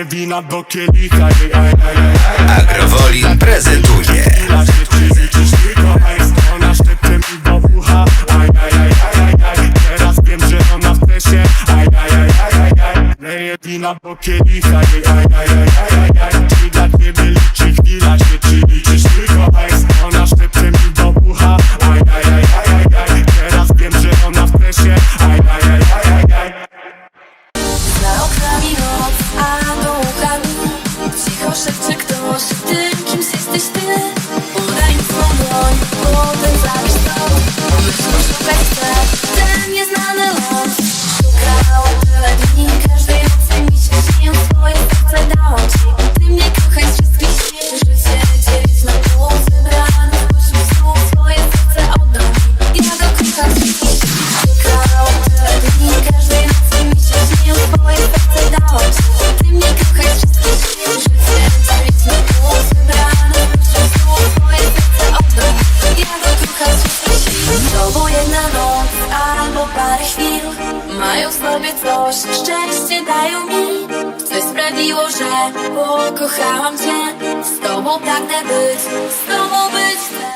Naleję wina do kielicha Agrowolin prezentuje. Teraz wiem, że ona w tesie Leje wina do kielicha Znowu jedna noc albo parę chwil. Mają w sobie coś, szczęście dają mi. Coś sprawiło, że pokochałam cię. Z tobą pragnę być, z tobą być. chcę